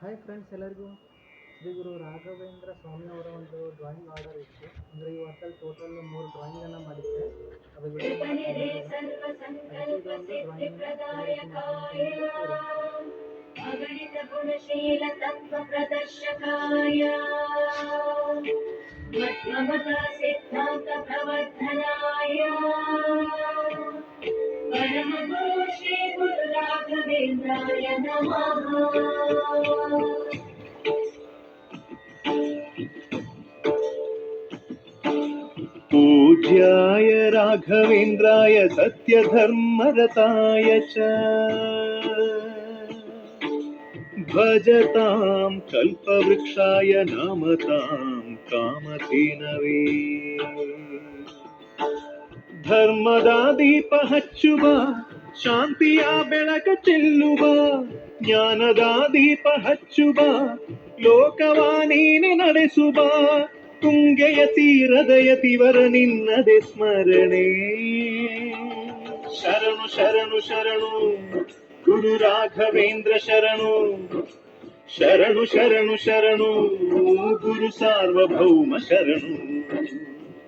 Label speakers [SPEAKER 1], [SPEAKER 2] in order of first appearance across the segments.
[SPEAKER 1] Hi friends ಎಲ್ಲರಿಗೂ ಶ್ರೀ ಗುರು ರಾಘವೇಂದ್ರ ಸ್ವಾಮಿ ಅವರ ಒಂದು ಡ್ರಾಯಿಂಗ್ ಆರ್ಡರ್ ಇತ್ತು. ಅಂದರೆ ಈ ವರ್ಷದಲ್ಲಿ ಟೋಟಲ್ ಮೂರು ಡ್ರಾಯಿಂಗನ್ನು ಮಾಡಿದ್ದೆ. ಸಿದ್ಧಾಂತ ಅದಕ್ಕೆ ಇದೊಂದು ಡ್ರಾಯಿಂಗ್
[SPEAKER 2] गोविन्दाय नमः
[SPEAKER 3] पूज्याय राघवेन्द्राय सत्यधर्मरताय च भजतां कल्पवृक्षाय नामतां कामधेनवे धर्मदादीपहच्युवा ಶಾಂತಿಯ ಬೆಳಕ ಚೆಲ್ಲುವ, ಜ್ಞಾನದ ದೀಪ ಹಚ್ಚುವ ಲೋಕವ ನಡೆಸುವ, ತುಂಗೆಯ ತೀರದಯ ತಿವರ ನಿನ್ನದೆ ಸ್ಮರಣೆ. ಶರಣು ಶರಣು ಶರಣು, ಗುರು ರಾಘವೇಂದ್ರ ಶರಣು ಶರಣು ಶರಣು ಶರಣು, ಗುರು ಸಾರ್ವಭೌಮ ಶರಣು.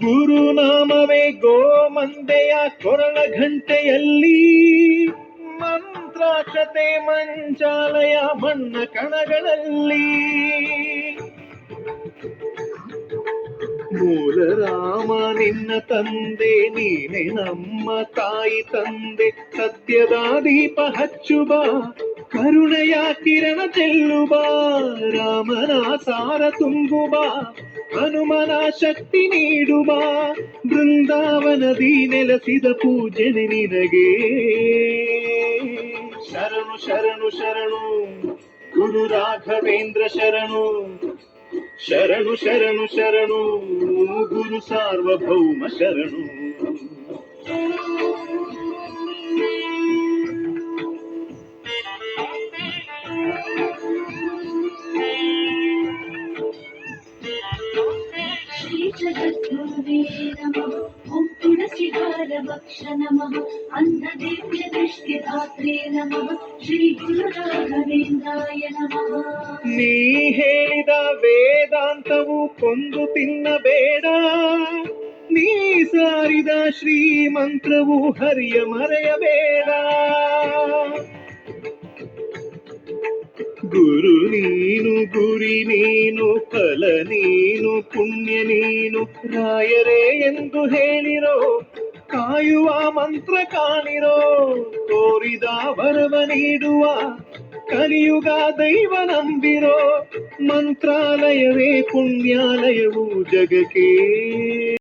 [SPEAKER 3] ಗುರುನಾಮವೇ ಗೋಮಂದೆಯ ಕೊರಳ ಘಂಟೆಯಲ್ಲಿ ಮಂತ್ರಾಕ್ಷತೆ ಮಂಚಾಲಯ ಬಣ್ಣ ಕಣಗಳಲ್ಲಿ. ಮೂಲ ರಾಮ ನಿನ್ನ ತಂದೆ, ನೀನೆ ನಮ್ಮ ತಾಯಿ ತಂದೆ. ಸತ್ಯದ ದೀಪ ಹಚ್ಚುಬ ಕರುಣೆಯ ಕಿರಣ ಚೆಲ್ಲುವ, ರಾಮನ ಸಾರ ಬಾ ಹನುಮನ ಶಕ್ತಿ ನೀಡುವ, ಬೃಂದಾವನದಿ ನೆಲೆಸಿದ ಪೂಜನೆ ನಿನಗೆ. ಶರಣು ಶರಣು ಶರಣು ಗುರು ರಾಘವೇಂದ್ರ ಶರಣು శరణు శరణు శరణు గురు సార్వభౌమ శరణు ुणसिहारभक्ष
[SPEAKER 2] नमः अन्नदेव्यदृष्टिदात्रे नमः श्रीगुरुराघवेन्द्राय नमः
[SPEAKER 3] ಕೊಂದು ತಿನ್ನಬೇಡ. ನೀ ಸಾರಿದ ಶ್ರೀ ಮಂತ್ರವು ಹರಿಯ ಮರೆಯಬೇಡ. ಗುರು ನೀನು, ಗುರಿ ನೀನು, ಫಲ ನೀನು, ಪುಣ್ಯ ನೀನು, ರಾಯರೇ ಎಂದು ಹೇಳಿರೋ, ಕಾಯುವ ಮಂತ್ರ ಕಾಣಿರೋ, ತೋರಿದ ವರವ ನೀಡುವ, ಕಲಿಯುಗ ದೈವ ನಂಬಿರೋ ಮಂತ್ರಾಲಯವೇ ಪುಣ್ಯಾಲಯವು ಜಗಕ್ಕೆ